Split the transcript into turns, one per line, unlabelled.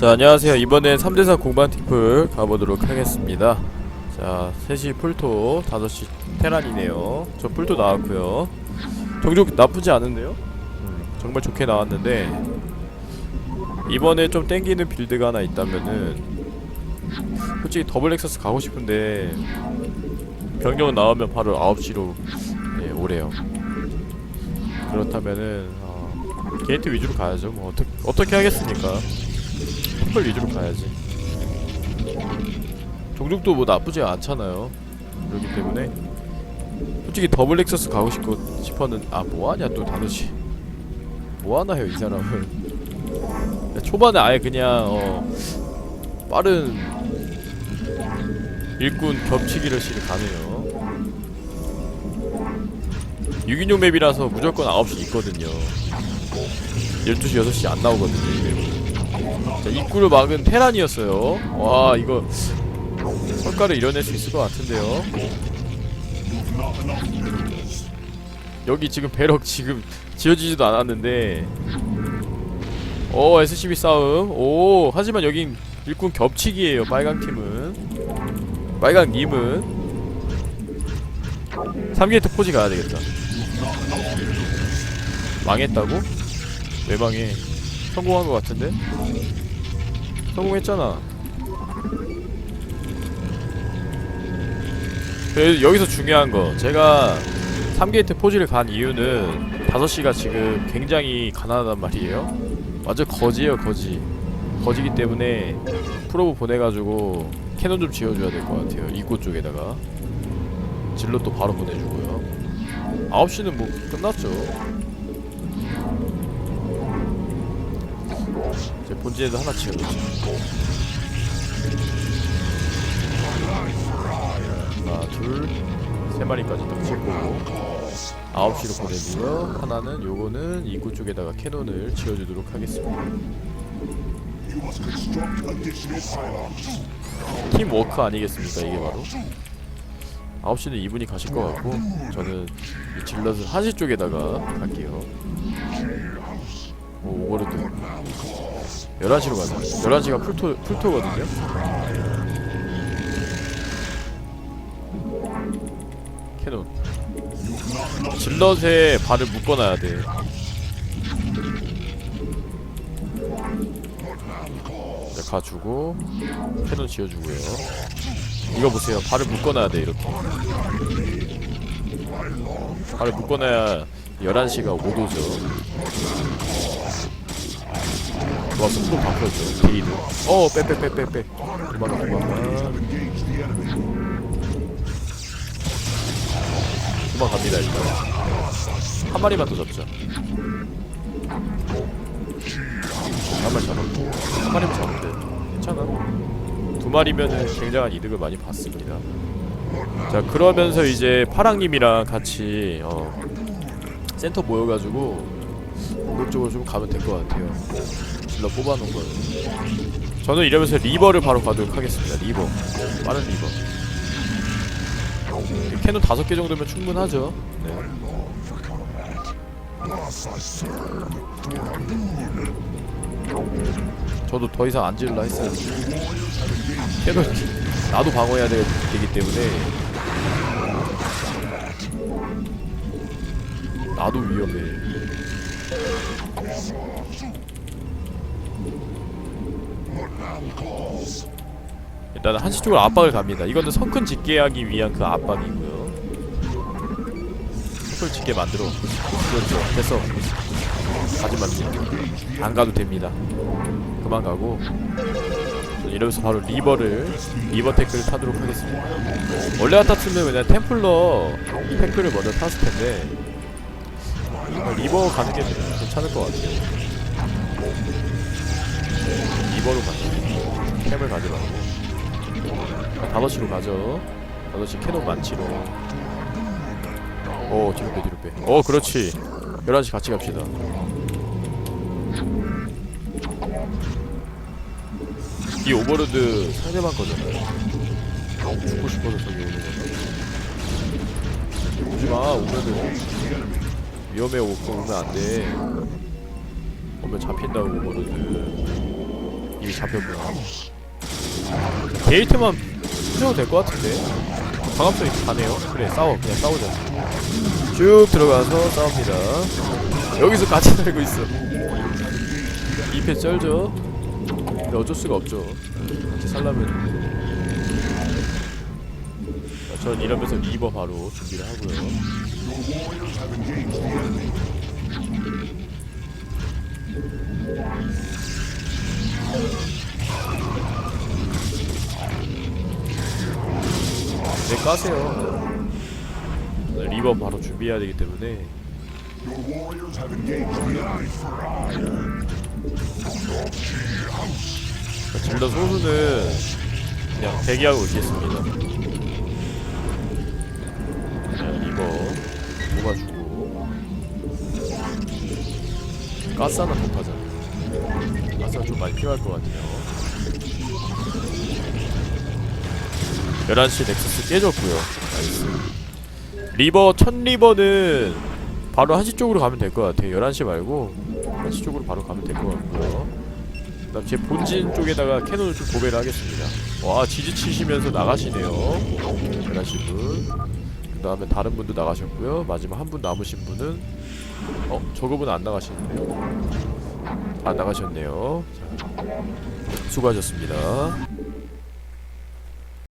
자 안녕하세요. 이번엔 3대4 공방 팀플 가보도록 하겠습니다. 자 3시 풀토 5시 테란이네요. 저 풀토 나왔고요. 정juk 나쁘지 않은데요? 음, 정말 좋게 나왔는데 이번에 좀 땡기는 빌드가 하나 있다면은 솔직히 더블 엑서스 가고 싶은데 병력 나오면 바로 9시로 네, 오래요. 그렇다면은 어, 게이트 위주로 가야죠. 뭐 어떻게 어떻게 하겠습니까 템플 위주로 가야지. 종족도 뭐 나쁘지 않잖아요. 그렇기 때문에 솔직히 더블 엑서스 가고 싶고 싶었는 아 뭐하냐 또 다르시 뭐하나요 이 사람은? 야, 초반에 아예 그냥 어 빠른 일꾼 겹치기를 시를 가네요. 6인용 맵이라서 무조건 9시 있거든요. 12시 6시 안 나오거든요 자 입구를 막은 테란이었어요. 와 이거 성과를 이뤄낼 수 있을 것 같은데요. 여기 지금 배럭 지금 지어지지도 않았는데. 오 SCB 싸움. 오 하지만 여긴 일꾼 겹치기예요 빨강 팀은. 빨강 님은. 3게이트 포지 가야 되겠다. 망했다고? 왜 망해 성공한 것 같은데? 성공했잖아. 그래서 여기서 중요한 거 제가 3게이트 포지를 간 이유는 5시가 지금 굉장히 가난하단 말이에요. 완전 거지예요 거지. 거지기 때문에 프로브 보내가지고 캐논 좀 지어줘야 될 것 같아요 입구 쪽에다가. 질럿도 바로 보내주고요. 9시는 뭐 끝났죠 본진에도 하나 지어놓지. 하나 둘세 마리까지 딱 찍고. 9시로 보내고요. 하나는 요거는 입구 쪽에다가 캐논을 지어주도록 하겠습니다. 팀워크 아니겠습니까 이게 바로? 9시는 이분이 가실 것 같고 저는 이 질럿을 1시 쪽에다가 갈게요 오 오버로드 11시로 가자. 11시가 풀토, 풀토거든요? 캐논. 질럿에 발을 묶어놔야 돼. 자, 가주고 캐논 지어주고요. 이거 보세요. 발을 묶어놔야 돼 이렇게. 발을 묶어놔야 11시가 못 오죠 좋았어 또 바꿔줘 게이드 어 빼 빼 빼 빼빼. 도망가 도망가 도망갑니다 일단. 한 마리만 더 잡자. 한 마리 잡았고 한 마리만 잡으면 돼. 괜찮아. 두 마리면은 굉장한 이득을 많이 봤습니다. 자 그러면서 이제 파랑님이랑 같이 어 센터 모여가지고 공격적으로 좀 가면 될 것 같아요. 질러 뽑아놓은 거는 저는 이러면서 리버를 바로 가도록 하겠습니다. 리버. 빠른 리버. 캐논 다섯 개 정도면 충분하죠. 네. 저도 더 이상 안 지을라 했어요. 캐논 나도 방어해야 되, 되기 때문에. 나도 위험해 일단 한시 쪽으로 압박을 갑니다. 이거는 성큰 짓게 하기 위한 그 압박이고요. 성큰 짓게 만들어. 그렇죠. 됐어. 맙니다. 안 가도 됩니다. 그만 가고. 전 이러면서 바로 리버를 리버 태클을 타도록 하겠습니다. 원래 같았으면 그냥 템플러 태클을 먼저 탔을 텐데 정말 리버 가는 게 괜찮을 것 같아요. 리버로 가자. 템을 가지 말고. 다섯 시로 가죠. 다섯 시 캐논 많지로. 오 뒤로 빼 뒤로 빼. 어 그렇지. 11시 같이 갑시다. 이 오버로드 상대방 거잖아요. 죽고 싶어서 저기 오는 거죠. 오지 마 오면은 위험해 오면 안 돼. 오면 잡힌다고 오버로드. 이미 잡혔구나. 게이트만 부셔도 될 것 같은데? 강압성이 가네요. 그래 싸워. 그냥 싸우자. 쭉 들어가서 싸웁니다. 여기서 같이 살고 있어. 2패 쩔죠? 근데 어쩔 수가 없죠. 같이 살려면. 자, 전 이러면서 리버 바로 준비를 하고요. 네 까세요. 리버 바로 준비해야 되기 때문에. 자, 질러 소수는 그냥 대기하고 있겠습니다 자, 리버 뽑아주고. 가스 하나 더 파자. 가스가 좀 많이 필요할 것 같아요. 11시 넥서스 깨졌고요. 나이스. 리버 첫 리버는 바로 1시 쪽으로 가면 될 것 같아요. 11시 말고 1시 쪽으로 바로 가면 될 것 같고요. 그 다음 제 본진 쪽에다가 캐논을 좀 도배를 하겠습니다. 와 지지 치시면서 나가시네요. 11시 분 그 다음에 다른 분도 나가셨고요. 마지막 한 분 남으신 분은 어? 저거분 안 나가시는데요. 안 나가셨네요. 자, 수고하셨습니다